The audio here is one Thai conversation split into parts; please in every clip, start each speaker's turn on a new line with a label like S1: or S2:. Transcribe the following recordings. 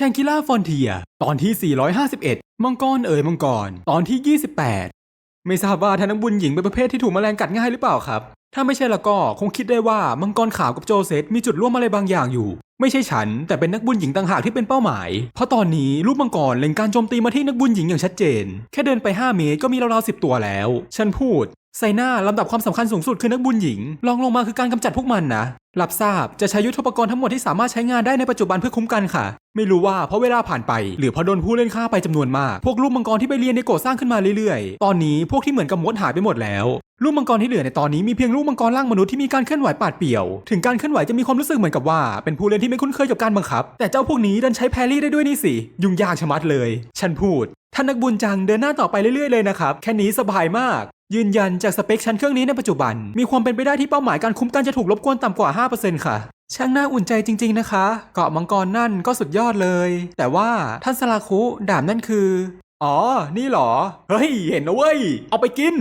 S1: ชงกิล่าฟอนเทีย ตอนที่ 451 มังกรเอ๋ยมังกร ตอนที่ 28 ไม่ทราบว่าท่านนักบุญหญิงเป็นประเภทที่ถูกแมลงกัดง่ายหรือเปล่าครับ ถ้าไม่ใช่ละก็คงคิดได้ว่ามังกรขาวกับโจเซตมีจุดร่วมอะไรบางอย่างอยู่ ไม่ใช่ฉัน แต่เป็นนักบุญหญิงต่างหากที่เป็นเป้าหมาย เพราะตอนนี้ลูกมังกรเล็งการโจมตีมาที่นักบุญหญิงอย่างชัดเจน แค่เดินไป 5 เมตรก็มีราวๆสิตัวแล้ว ฉันพูดไซน่าลำดับความสำคัญสูงสุดคือนักบุญหญิงรองลงมาคือการกำจัดพวกมันนะรับทราบจะใช้ยุทธปกรณ์ทั้งหมดที่สามารถใช้งานได้ในปัจจุบันเพื่อคุ้มกันค่ะ ไม่รู้ว่าเพราะเวลาผ่านไป หรือเพราะโดนผู้เล่นฆ่าไปจำนวนมาก พวกลูกมังกรที่ไปเรียนในโกะสร้างขึ้นมาเรื่อยๆ ตอนนี้พวกที่เหมือนกับมดหายไปหมดแล้ว ลูกมังกรที่เหลือในตอนนี้มีเพียงลูกมังกรร่างมนุษย์ที่มีการเคลื่อนไหวปาดเปี่ยว ถึงการเคลื่อนไหวจะมีความรู้สึกเหมือนกับว่าเป็นผู้เล่นที่ไม่คุ้นเคยกับการบังคับ แต่เจ้าพวกนี้ดันใช้แพรรี่ได้ด้วยนี่สิ ยุ่งยากชะมัดเลย ฉันพูด ท่านนักบุญจังเดินหน้าต่อไปเรื่อยๆเลยนะครับ แค่นี้สบายมาก ยืนยันจากสเปคชั้นเครื่องนี้ในปัจจุบัน มีความเป็นไปได้ที่เป้าหมายการคุ้มกันจะถูกรบกวนต่ำกว่า 5%ค่ะช่างน่าอุ่นใจจริง ๆ นะคะ เกาะมังกรนั่นก็สุดยอดเลย แต่ว่าท่านสลาคุดาบนั่นคือ อ๋อ นี่เหรอ เฮ้ย เห็นนะเว้ย เอาไปกิน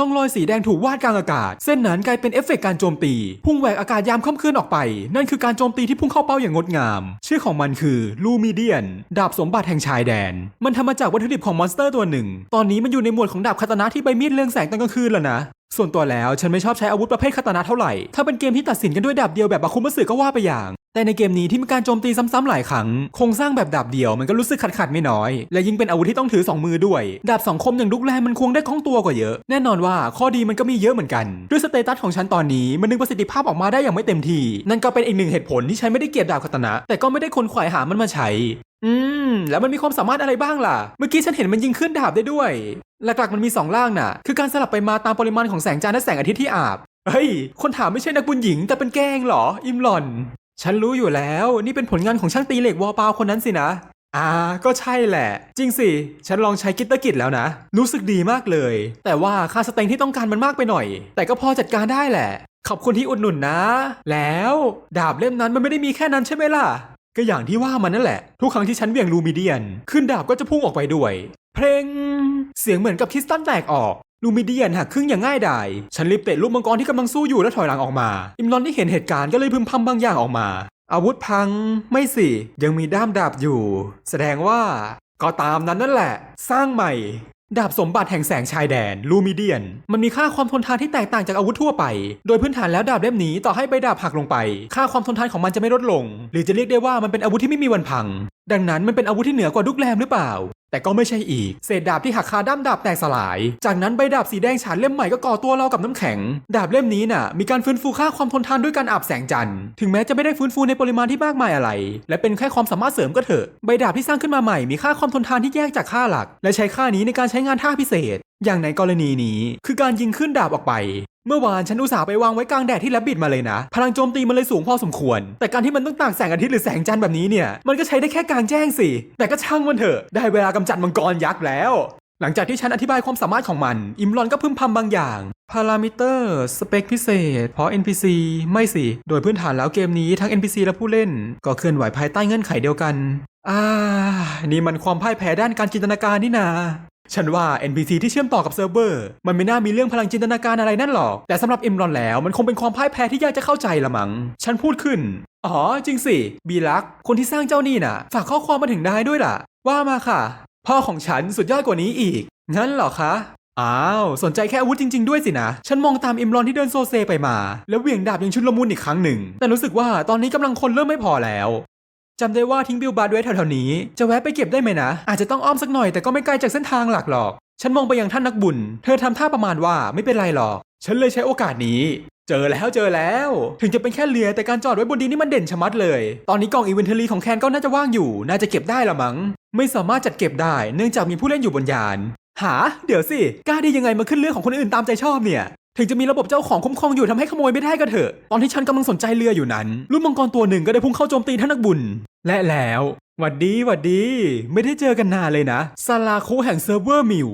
S1: ร่องรอยสีแดงถูกวาดกลางอากาศ เส้นนั้นกลายเป็นเอฟเฟกต์การโจมตี พุ่งแหวกอากาศยามค่ำคืนออกไป นั่นคือการโจมตีที่พุ่งเข้าเป้าอย่างงดงาม ชื่อของมันคือลูมิเดียน ดาบสมบัติแห่งชายแดน มันทำมาจากวัตถุดิบของมอนสเตอร์ตัวหนึ่ง ตอนนี้มันอยู่ในหมวดของดาบคาตานะที่ใบมีดเรืองแสงตอนกลางคืนแล้วนะส่วนตัวแล้วฉันไม่ชอบใช้อาวุธประเภทคาตานะเท่าไหร่ ถ้าเป็นเกมที่ตัดสินกันด้วยดาบเดียวแบบบาคุมัสึก็ว่าไปอย่าง แต่ในเกมนี้ที่มีการโจมตีซ้ำๆหลายครั้งโครงสร้างแบบดาบเดียวมันก็รู้สึกขัดๆไม่น้อย และยิ่งเป็นอาวุธที่ต้องถือสองมือด้วย ดาบสองคมอย่างลุกแรงมันควงได้คล่องตัวกว่าเยอะ แน่นอนว่าข้อดีมันก็มีเยอะเหมือนกัน ด้วยสเตตัสของฉันตอนนี้มันนึงประสิทธิภาพออกมาได้อย่างไม่เต็มที่ นั่นก็เป็นอีกหนึ่งเหตุผลที่ฉันไม่ได้เกลียดดาบคาตนะ แต่ก็ไม่ได้คนขวายหามันมาใช้ อืม แล้วมันมีความสามารถอะไรบ้างล่ะ เมื่อกี้ฉันเห็นมันยิงขึ้นดาบได้ด้วย หลักๆมันมีสองล่างน่ะ คือการสลับไปมาตามปริมาณของแสงจันทร์และแสงอาทิตย์ที่อาบเฮ้ย คนถามไม่ใช่นักบุญหญิงแต่เป็นแกงเหรอ อิมหลอน ฉันรู้อยู่แล้ว นี่เป็นผลงานของช่างตีเหล็กวอลปาคนนั้นสินะ อ่า ก็ใช่แหละ จริงสิ ฉันลองใช้กิตเตอร์กิจแล้วนะ รู้สึกดีมากเลย แต่ว่าค่าสเต็งที่ต้องการมันมากไปหน่อย แต่ก็พอจัดการได้แหละ ขอบคุณที่อุดหนุนนะ แล้วดาบเล่มนั้นมันไม่ได้มีแค่นั้นใช่ไหมล่ะ ก็อย่างที่ว่ามันนั่นแหละ ทุกครั้งที่ฉันเบี่ยงลูมิเดียน ขึ้นดาบก็จะพุ่งออกไปด้วย เพลง เสียงเหมือนกับคริสตัลแตกออก ลูมิเดียนหักครึ่งอย่างง่ายดาย ฉันรีบเตะลูกมังกรที่กำลังสู้อยู่แล้วถอยหลังออกมา อิมรอนที่เห็นเหตุการณ์ก็เลยพึมพำบางอย่างออกมา อาวุธพัง ไม่สิ ยังมีด้ามดาบอยู่ แสดงว่า ก็ตามนั้นนั่นแหละ สร้างใหม่ ดาบสมบัติแห่งแสงชายแดน ลูมิเดียน มันมีค่าความทนทานที่แตกต่างจากอาวุธทั่วไป โดยพื้นฐานแล้วดาบเล่มนี้ต่อให้ใบดาบหักลงไป ค่าความทนทานของมันจะไม่ลดลง หรือจะเรียกได้ว่ามันเป็นอาวุธที่ไม่มีวันพัง ดังนั้นมันเป็นอาวุธที่เหนือกว่าดุกแรมหรือเปล่า แต่ก็ไม่ใช่อีก เศษดาบที่หักคาด้ามดาบแตกสลาย จากนั้นใบดาบสีแดงฉานเล่มใหม่ก็ก่อตัวเรากับน้ำแข็ง ดาบเล่มนี้น่ะ มีการฟื้นฟูค่าความทนทานด้วยการอาบแสงจันทร์ ถึงแม้จะไม่ได้ฟื้นฟูในปริมาณที่มากมายอะไร และเป็นแค่ความสามารถเสริมก็เถอะ ใบดาบที่สร้างขึ้นมาใหม่มีค่าความทนทานที่แยกจากค่าหลัก และใช้ค่านี้ในการใช้งานท่าพิเศษ อย่างในกรณีนี้ คือการยิงขึ้นดาบออกไป เมื่อวานฉันอุตส่าห์ไปวางไว้กลางแดดที่แลบบิดมาเลยนะ พลังโจมตีมันเลยสูงพอสมควร แต่การที่มันต้องตากแสงอาทิตย์หรือแสงจันทร์แบบนี้เนี่ย มันก็ใช้ได้แค่กลางแจ้งสิ แต่ก็ช่างมันเถอะ ได้เวลากำจัดมังกรยักษ์แล้ว หลังจากที่ฉันอธิบายความสามารถของมัน อิมรอนก็พึมพำบางอย่างพารามิเตอร์ สเปคพิเศษ เพราะ NPC ไม่สิ โดยพื้นฐานแล้วเกมนี้ทั้ง NPC และผู้เล่น ก็เคลื่อนไหวภายใต้เงื่อนไขเดียวกัน อ่า นี่มันความพ่ายแพ้ด้านการจินตนาการนี่นา ฉันว่า NPC ที่เชื่อมต่อกับเซิร์ฟเวอร์ มันไม่น่ามีเรื่องพลังจินตนาการอะไรนั่นหรอก แต่สำหรับเอิมรอนแล้วมันคงเป็นความพ่ายแพ้ที่ยากจะเข้าใจละมัง้ง ฉันพูดขึ้น อ๋อ จริงสิ บีลัก คนที่สร้างเจ้านี่น่ะ ฝากข้อความมาถึงนายด้วยล่ะ ว่ามาค่ะ พ่อของฉันสุดยอดกว่านี้อีก งั้นเหรอคะ อ้าว สนใจแค่อาวุธจริง ๆ ด้วยสินะ ฉันมองตามเอิมรอนที่เดินโซเซไปมา แล้วเหวี่ยงดาบยังชุนลมุนอีกครั้งหนึ่ง แต่รู้สึกว่าตอนนี้กำลังคนเริ่มไม่พอแล้ว จำได้ว่าทิ้งบิลบาร์ดไว้แถวๆนี้ จะแวะไปเก็บได้ไหมนะ อาจจะต้องอ้อมสักหน่อยแต่ก็ไม่ไกลจากเส้นทางหลักหรอก ฉันมองไปยังท่านนักบุญ เธอทำท่าประมาณว่าไม่เป็นไรหรอก ฉันเลยใช้โอกาสนี้ เจอแล้วเจอแล้ว ถึงจะเป็นแค่เรือแต่การจอดไว้บนดินนี่มันเด่นชะมัดเลย ตอนนี้กองอีเวนทอรี่ของแคนก็น่าจะว่างอยู่ น่าจะเก็บได้ละมั้ง ไม่สามารถจัดเก็บได้ เนื่องจากมีผู้เล่นอยู่บนยาน หา เดี๋ยวสิ กล้าได้ยังไงมาขึ้นเรือของคนอื่นตามใจชอบเนี่ย ถึงจะมีระบบเจ้าของคุ้มครองอยู่ทำให้ขโมยไม่ได้ก็เถอะ ตอนที่ฉันกำลังสนใจเรืออยู่นั้นลูกมังกรตัวหนึ่งก็ได้พุ่งเข้าโจมตีท่านนักบุญ และแล้วหวัดดีหวัดดี ไม่ได้เจอกันนานเลยนะซาลาคูแห่งเซิร์ฟเวอร์มิว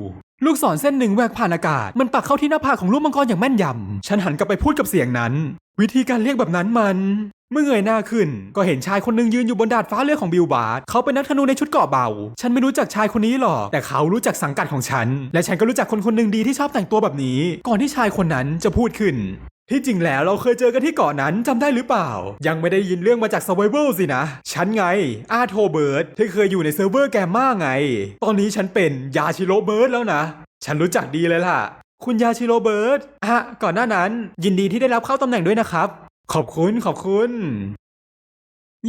S1: ลูกศรเส้นหนึ่งแหวกผ่านอากาศ มันปักเข้าที่หน้าผากของลูกมังกรอย่างแม่นยำ ฉันหันกลับไปพูดกับเสียงนั้น วิธีการเรียกแบบนั้นมัน เมื่อเงยหน้าขึ้น ก็เห็นชายคนหนึ่งยืนอยู่บนดาดฟ้าเรือของบิลบาร์ดเขาเป็นนักธนูในชุดเกราะเบา ฉันไม่รู้จักชายคนนี้หรอก แต่เขารู้จักสังกัดของฉัน และฉันก็รู้จักคนคนหนึ่งดีที่ชอบแต่งตัวแบบนี้ ก่อนที่ชายคนนั้นจะพูดขึ้น ที่จริงแล้วเราเคยเจอกันที่เกาะนั้นจำได้หรือเปล่า ยังไม่ได้ยินเรื่องมาจาก Survival สินะ ฉันไง อาโทเบิร์ดที่เคยอยู่ในเซิร์ฟเวอร์แกมมาไง ตอนนี้ฉันเป็นยาชิโรเบิร์ดแล้วนะ ฉันรู้จักดีเลยล่ะ คุณยาชิโรเบิร์ดอะก่อนหน้านั้น ยินดีที่ได้รับเข้าตำแหน่งด้วยนะครับ ขอบคุณขอบคุณ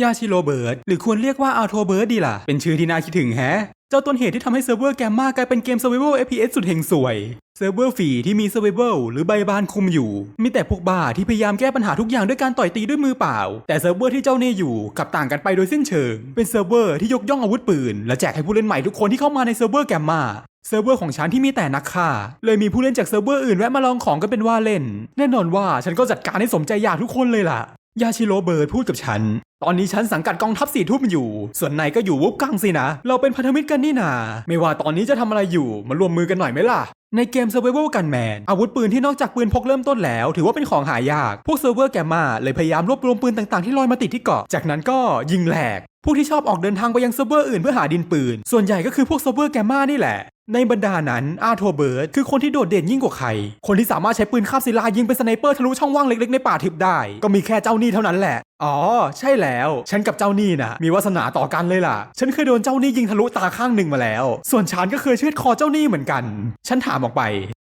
S1: ยาชิโรเบิร์ตหรือควรเรียกว่าอาโทเบิร์ตดีล่ะ เป็นชื่อที่น่าคิดถึงแฮะ เจ้าต้นเหตุที่ทำให้เซิร์ฟเวอร์แกมมากลายเป็นเกม Survival FPS สุดเฮงสวย เซิร์ฟเวอร์ฟรีที่มี Survival หรือใบบานคุมอยู่ มีแต่พวกบ้าที่พยายามแก้ปัญหาทุกอย่างด้วยการต่อยตีด้วยมือเปล่า แต่เซิร์ฟเวอร์ที่เจ้าเน่อยู่กลับต่างกันไปโดยสิ้นเชิง เป็นเซิร์ฟเวอร์ที่ยกย่องอาวุธปืน และแจกให้ผู้เล่นใหม่ทุกคนที่เข้ามาในเซิร์ฟเวอร์แกมมาเซิร์ฟเวอร์ของฉันที่มีแต่นักฆ่า เลยมีผู้เล่นจากเซิร์ฟเวอร์อื่นแวะมาลองของกันเป็นว่าเล่น แน่นอนว่าฉันก็จัดการให้สมใจอยากทุกคนเลยล่ะ ยาชิโรเบิร์ดพูดกับฉัน ตอนนี้ฉันสังกัดกองทัพสี่ทุ่มอยู่ ส่วนนายก็อยู่วุบกังสินะ เราเป็นพันธมิตรกันนี่นา ไม่ว่าตอนนี้จะทำอะไรอยู่ มารวมมือกันหน่อยไหมล่ะ ในเกม Survival Gunman อาวุธปืนที่นอกจากปืนพกเริ่มต้นแล้ว ถือว่าเป็นของหายาก พวกเซิร์ฟเวอร์แกมมาเลยพยายามรวบรวมปืนต่างๆที่ลอยมาติดที่เกาะ จากนั้นก็ยิงแหลกพวกที่ชอบออกเดินทางไปยังเซิร์ฟเวอร์อื่นเพื่อหาดินปืน ส่วนใหญ่ก็คือพวกเซิร์ฟเวอร์แกมมานี่แหละ ในบรรดานั้นอาโทเบิร์ดคือคนที่โดดเด่นยิ่งกว่าใคร คนที่สามารถใช้ปืนคาบศิลายิงเป็นสไนเปอร์ทะลุช่องว่างเล็กๆในป่าทึบได้ ก็มีแค่เจ้านี่เท่านั้นแหละ อ๋อ ใช่แล้ว ฉันกับเจ้านี่นะมีวาสนาต่อกันเลยล่ะ ฉันเคยโดนเจ้านี่ยิงทะลุตาข้างหนึ่งมาแล้ว ส่วนฉันก็เคยเชือดคอเจ้านี่เหมือนกัน ฉันถามออกไป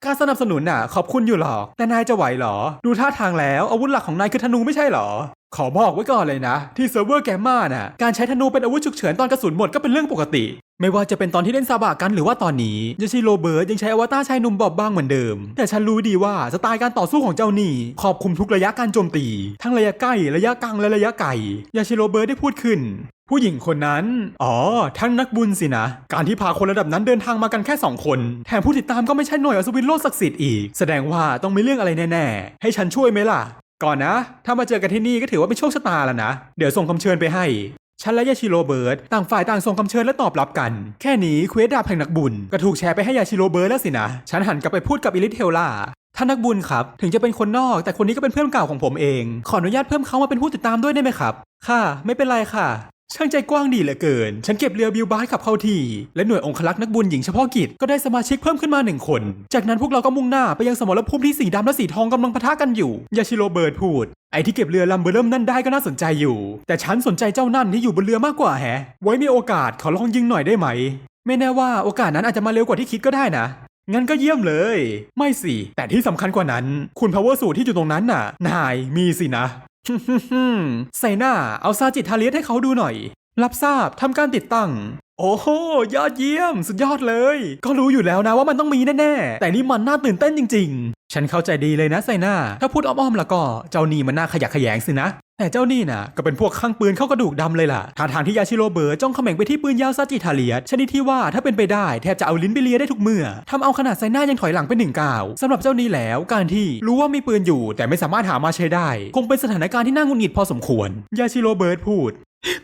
S1: การสนับสนุนน่ะ ขอบคุณอยู่หรอก แต่นายจะไหวหรอ ดูท่าทางแล้วอาวุธหลักของนายคือธนูไม่ใช่หรอ ขอบอกไว้ก่อนเลยนะ ที่เซิร์ฟเวอร์แกมมาน่ะการใช้ธนูเป็นอาวุธฉุกเฉินตอนกระสุนหมดก็เป็นเรื่องปกติ ไม่ว่าจะเป็นตอนที่เล่นซาบะกันหรือว่าตอนนี้ยาชิโรเบิร์ตยังใช้อวตารชายหนุ่มบอบบางเหมือนเดิม แต่ฉันรู้ดีว่าสไตล์การต่อสู้ของเจ้านี่ครอบคลุมทุกระยะการโจมตี ทั้งระยะใกล้ระยะกลางและระยะไกลยาชิโรเบิร์ตได้พูดขึ้น ผู้หญิงคนนั้น อ๋อท่านนักบุญสินะ การที่พาคนระดับนั้นเดินทางมากันแค่2คนแถมผู้ติดตามก็ไม่ใช่หน่วยอัศวินโลกศักดิ์สิทธิ์อีก แสดงว่าต้องมีเรื่องอะไรแน่ๆให้ฉันช่วยไหมล่ะ ก่อนนะ ถ้ามาเจอกันที่นี่ก็ถือว่าเป็นโชคชะตาแล้วนะ เดี๋ยวส่งคำเชิญไปให้ ฉันและยาชิโรเบิร์ตต่างฝ่ายต่างส่งคำเชิญและตอบรับกัน แค่นี้เควสดาบแห่งนักบุญก็ถูกแชร์ไปให้ยาชิโรเบิร์ตแล้วสินะ ฉันหันกลับไปพูดกับอิลิเทลล่าท่านนักบุญครับ ถึงจะเป็นคนนอก แต่คนนี้ก็เป็นเพื่อนเก่าของผมเอง ขออนุญาตเพิ่มเขามาเป็นผู้ติดตามด้วยได้ไหมครับ ค่ะ ไม่เป็นไรค่ะ ช่างใจกว้างดีเหลือเกิน ฉันเก็บเรือบิวบาร์ขับเข้าที่ และหน่วยองคลักษ์นักบุญหญิงเฉพาะกิจก็ได้สมาชิกเพิ่มขึ้นมาหนึ่งคน จากนั้นพวกเราก็มุ่งหน้าไปยังสมรภูมิที่สีดำและสีทองกำลังปะทะกันอยู่ ยาชิโรเบิร์ดพูด ไอ้ที่เก็บเรือลำเบอร์เริ่มนั่นได้ก็น่าสนใจอยู่ แต่ฉันสนใจเจ้านั่นที่อยู่บนเรือมากกว่าแฮะ ไว้มีโอกาสขอลองยิงหน่อยได้ไหม ไม่แน่ว่าโอกาสนั้นอาจจะมาเร็วกว่าที่คิดก็ได้นะงั้นก็เยี่ยมเลย ไม่สิ แต่ที่สำคัญกว่านั้น คุณพาวเวอร์สูตรที่อยู่ตรงนั้นน่ะ นายมีสินะ ใส่หน้าเอาซาจิตทาเลียสให้เขาดูหน่อย รับทราบทำการติดตั้ง โอ้โหยอดเยี่ยม สุดยอดเลย ก็รู้อยู่แล้วนะว่ามันต้องมีแน่ๆ แต่นี่มันน่าตื่นเต้นจริง ๆ ฉันเข้าใจดีเลยนะไซน่าถ้าพูดอ้อมๆแล้วก็เจ้านี่มันน่าขยักขยงสินะ แต่เจ้านี่น่ะ ก็เป็นพวกข้างปืนเข้ากระดูกดำเลยล่ะท่าทางที่ยาชิโรเบิร์ตจ้องเขม่งไปที่ปืนยาวซาจิทาเลียชนิดที่ว่าถ้าเป็นไปได้แทบจะเอาลิ้นไปเลียได้ทุกเมื่อทำเอาขนาดไซน่ายังถอยหลังไปหนึ่งก้าวสำหรับเจ้านี่แล้ว การที่รู้ว่ามีปืนอยู่ แต่ไม่สามารถหามาใช้ได้ คงเป็นสถานการณ์ที่น่าหงุดหงิดพอสมควรยาชิโรเบิร์พูด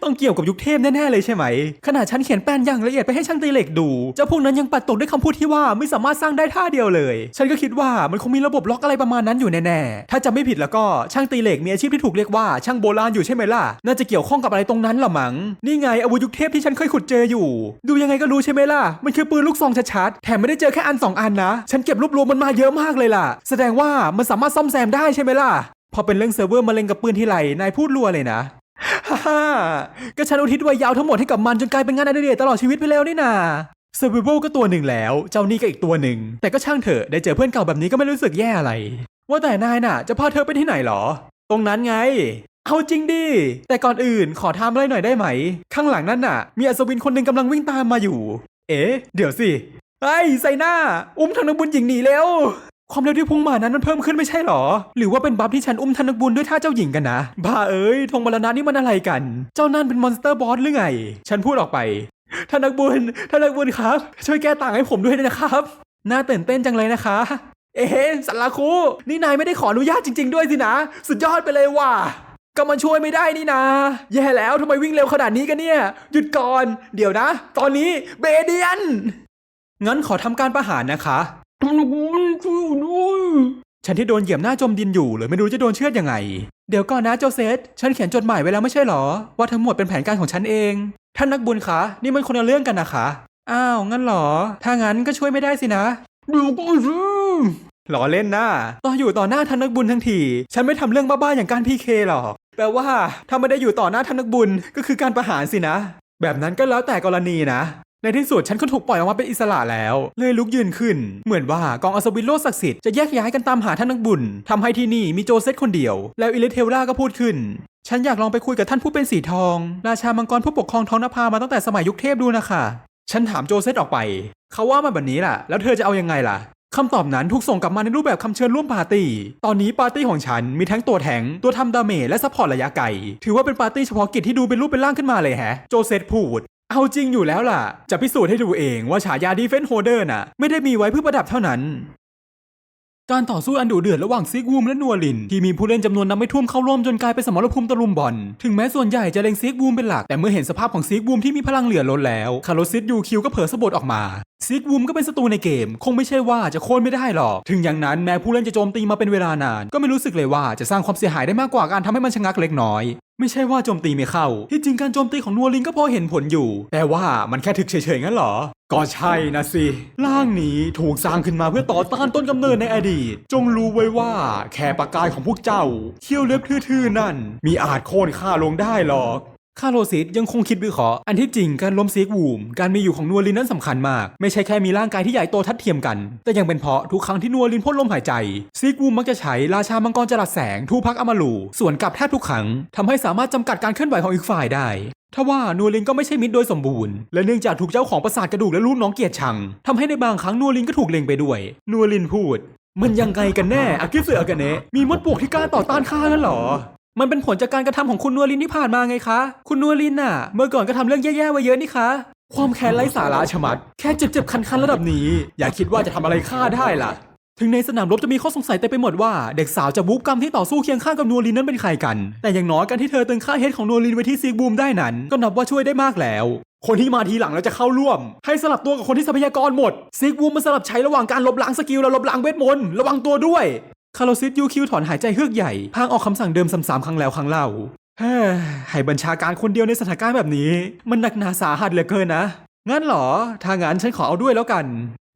S1: ต้องเกี่ยวกับยุคเทพแน่ๆเลยใช่ไหม ขนาดฉันเขียนแป้นอย่างละเอียดไปให้ช่างตีเหล็กดู เจ้าพวกนั้นยังปัดตกด้วยคำพูดที่ว่าไม่สามารถสร้างได้ท่าเดียวเลย ฉันก็คิดว่ามันคงมีระบบล็อกอะไรประมาณนั้นอยู่แน่ๆ ถ้าจะไม่ผิดแล้วก็ช่างตีเหล็กมีอาชีพที่ถูกเรียกว่าช่างโบราณอยู่ใช่ไหมล่ะ น่าจะเกี่ยวข้องกับอะไรตรงนั้นละมั้ง นี่ไงอาวุธยุคเทพที่ฉันเคยขุดเจออยู่ ดูยังไงก็รู้ใช่ไหมล่ะ มันคือปืนลูกซองชัดๆ แถมไม่ได้เจอแค่อันสองอันนะ ฉันเก็บรวบรวมมันมาเยอะมากเลยล่ะ แสดงว่ามันสามารถซ่อมแซมได้ใช่ไหมล่ะพอเป็นเรื่องเซิร์ฟเวอร์มะเร็งกับปืนที่ไรนายพูดรัวเลยนะ ฮ่าฮ่าก็ฉันอุทิศวัยยาวทั้งหมดให้กับมันจนกลายเป็นงานอดิเรกตลอดชีวิตไปแล้วนี่นาเซอร์วิโก็ตัวหนึ่งแล้ว เจ้านี่ก็อีกตัวหนึ่ง แต่ก็ช่างเถอะ ได้เจอเพื่อนเก่าแบบนี้ก็ไม่รู้สึกแย่อะไร ว่าแต่นายน่ะ จะพาเธอไปที่ไหนหรอ ตรงนั้นไง เอาจริงดิ แต่ก่อนอื่นขอทำอะไรหน่อยได้ไหม ข้างหลังนั่นน่ะ มีอัศวินคนหนึ่งกำลังวิ่งตามมาอยู่ เอ๊ะ เดี๋ยวสิไอ้ใส่หน้า อุ้มทางนักบุญหญิงหนีแล้ว ความเร็วที่พุ่งมานั้นมันเพิ่มขึ้นไม่ใช่หรอ หรือว่าเป็นบัฟที่ฉันอุ้มธนกบุญด้วยท่าเจ้าหญิงกันนะ บ้าเอ้ยธงมรณะนี่มันอะไรกัน เจ้านั่นเป็นมอนสเตอร์บอสหรือไง ฉันพูดออกไปธนักบุญธนักบุญครับ ช่วยแก้ต่างให้ผมด้วยนะครับ น่าตื่นเต้นจังเลยนะคะ เอ๊สันลาคูนี่นายไม่ได้ขออนุญาตจริง ๆ ด้วยสินะ สุดยอดไปเลยว่ะก็มันช่วยไม่ได้นี่นาแย่แล้วทำไมวิ่งเร็วขนาดนี้กันเนี่ย หยุดก่อน เดี๋ยวนะ ตอนนี้เบเดียน งั้นขอทำการประหารนะคะ ธนบุญช่วยด้วย ฉันที่โดนเหยียบหน้าจมดินอยู่เลยไม่รู้จะโดนเชือดยังไง เดี๋ยวก่อนนะโจเซฟฉันเขียนจดหมายไว้แล้วไม่ใช่หรอ ว่าทั้งหมดเป็นแผนการของฉันเอง ท่านนักบุญคะนี่มันคนละเรื่องกันนะคะอ้าวงั้นหรอ ถ้างั้นก็ช่วยไม่ได้สินะเดี๋ยวก็สิหล่อเล่นนะตอนอยู่ต่อหน้าท่านนักบุญทั้งที ฉันไม่ทำเรื่องบ้าๆอย่างการพีเคหรอกแปลว่าถ้าไม่ได้อยู่ต่อหน้าท่านนักบุญก็คือการประหารสินะ แบบนั้นก็แล้วแต่กรณีนะ ในที่สุดฉันก็ถูกปล่อยออกมาเป็นอิสระแล้ว เลยลุกยืนขึ้น เหมือนว่ากองอัศวินโลกศักดิ์สิทธิ์จะแยกย้ายกันตามหาท่านนักบุญทำให้ที่นี่มีโจเซตคนเดียว แล้วอิเลเทลล่าก็พูดขึ้น ฉันอยากลองไปคุยกับท่านผู้เป็นสีทอง ราชามังกรผู้ปกครองท้องนภามาตั้งแต่สมัยยุคเทพดูนะคะฉันถามโจเซตออกไป เขาว่ามาแบบนี้ล่ะ แล้วเธอจะเอายังไงล่ะคำตอบนั้นถูกส่งกลับมาในรูปแบบคำเชิญร่วมปาร์ตี้ ตอนนี้ปาร์ตี้ของฉันมีทั้งตัวแทง ตัวทำดาเมจและซัพพอร์ตระยะไกล ถือว่าเป็นปาร์ตี้เฉพาะกิจที่ดูเป็นรูปเป็นร่างขึ้นมาเลยแฮะ โจเซตพูด เอาจริงอยู่แล้วล่ะ จะพิสูจน์ให้ดูเองว่าฉายาดีเฟนโฮเดอร์น่ะ ไม่ได้มีไว้เพื่อประดับเท่านั้น การต่อสู้อันดุเดือดระหว่างซิกวูมและนัวลิน ที่มีผู้เล่นจำนวนนับไม่ถ้วนเข้าร่วมจนกลายเป็นสมรภูมิตะลุมบอล ถึงแม้ส่วนใหญ่จะเล็งซิกวูมเป็นหลัก แต่เมื่อเห็นสภาพของซิกวูมที่มีพลังเหลือล้นแล้วคาร์ลซิสยูคิวก็เผลอสะบดออกมาซิกวูมก็เป็นศัตรูในเกม คงไม่ใช่ว่าจะโค่นไม่ได้หรอก ถึงอย่างนั้นแม้ผู้เล่นจะโจมตีมาเป็นเวลานาน ก็ไม่รู้สึกเลยว่าจะสร้างความเสียหายได้มากกว่าการทำให้มันชะงักเล็กน้อย ไม่ใช่ว่าโจมตีไม่เข้า ที่จริงการโจมตีของนัวลินก็พอเห็นผลอยู่ แต่ว่ามันแค่ถึกเฉยๆงั้นเหรอ ก็ใช่นะสิ ร่างนี้ถูกสร้างขึ้นมาเพื่อต่อต้านต้นกำเนิดในอดีต จงรู้ไว้ว่าแค่ปากกายของพวกเจ้าเขี้ยวเล็บทื่อๆนั่น มีอาจโค่นฆ่าลงได้หรอก คาโรซิสยังคงคิดวิเคราะห์อันที่จริงการล้มซีกวูม การมีอยู่ของนัวลินนั้นสำคัญมาก ไม่ใช่แค่มีร่างกายที่ใหญ่โตทัดเทียมกัน แต่ยังเป็นเพราะทุกครั้งที่นัวลินพ่นลมหายใจ ซีกวูมมักจะใช้ราชามังกรจรัสแสงทูพักอมาลูส่วนกลับแทบทุกครั้งทำให้สามารถจำกัดการเคลื่อนไหวของอีกฝ่ายได้ทว่านัวลินก็ไม่ใช่มิตรโดยสมบูรณ์ และเนื่องจากถูกเจ้าของประสาทกระดูกและลูกน้องเกียดชังทำให้ในบางครั้งนัวลินก็ถูกเล็งไปด้วย นัวลินพูด มันยังไงกันแน่อากิสึอากาเนะมีมดปวกที่กล้าต่อต้านข้านั่นหรอ มันเป็นผลจากการกระทำของคุณนัวลินที่ผ่านมาไงคะ คุณนัวลินน่ะ เมื่อก่อนก็ทำเรื่องแย่ๆไว้เยอะนี่คะ ความแค้นไร้สาระชะมัด แค่เจ็บๆคันๆระดับนี้ อย่าคิดว่าจะทำอะไรข้าได้ล่ะ ถึงในสนามรบจะมีข้อสงสัยเต็มไปหมดว่าเด็กสาวจะบู๊กรรมที่ต่อสู้เคียงข้างกับนัวลินนั้นเป็นใครกัน แต่อย่างน้อยการที่เธอตึงค่าเฮดของนัวลินไว้ที่ซีกบูมได้นั้น ก็นับว่าช่วยได้มากแล้ว คนที่มาทีหลังแล้วจะเข้าร่วม ให้สลับตัวกับคนที่ทรัพยากรหมดซีกบูมมันสลับใช้ระหว่างการลบล้างสกิลและลบล้างเวทมนต์ระวังตัวด้วย คาร์โลซิสยูคิวถอนหายใจเฮือกใหญ่พางออกคำสั่งเดิมซ้ำๆครั้งแล้วครั้งเล่าเฮ้ยให้บัญชาการคนเดียวในสถานการณ์แบบนี้ มันหนักหนาสาหัสเหลือเกินนะ งั้นเหรอ ถ้างั้นฉันขอเอาด้วยแล้วกัน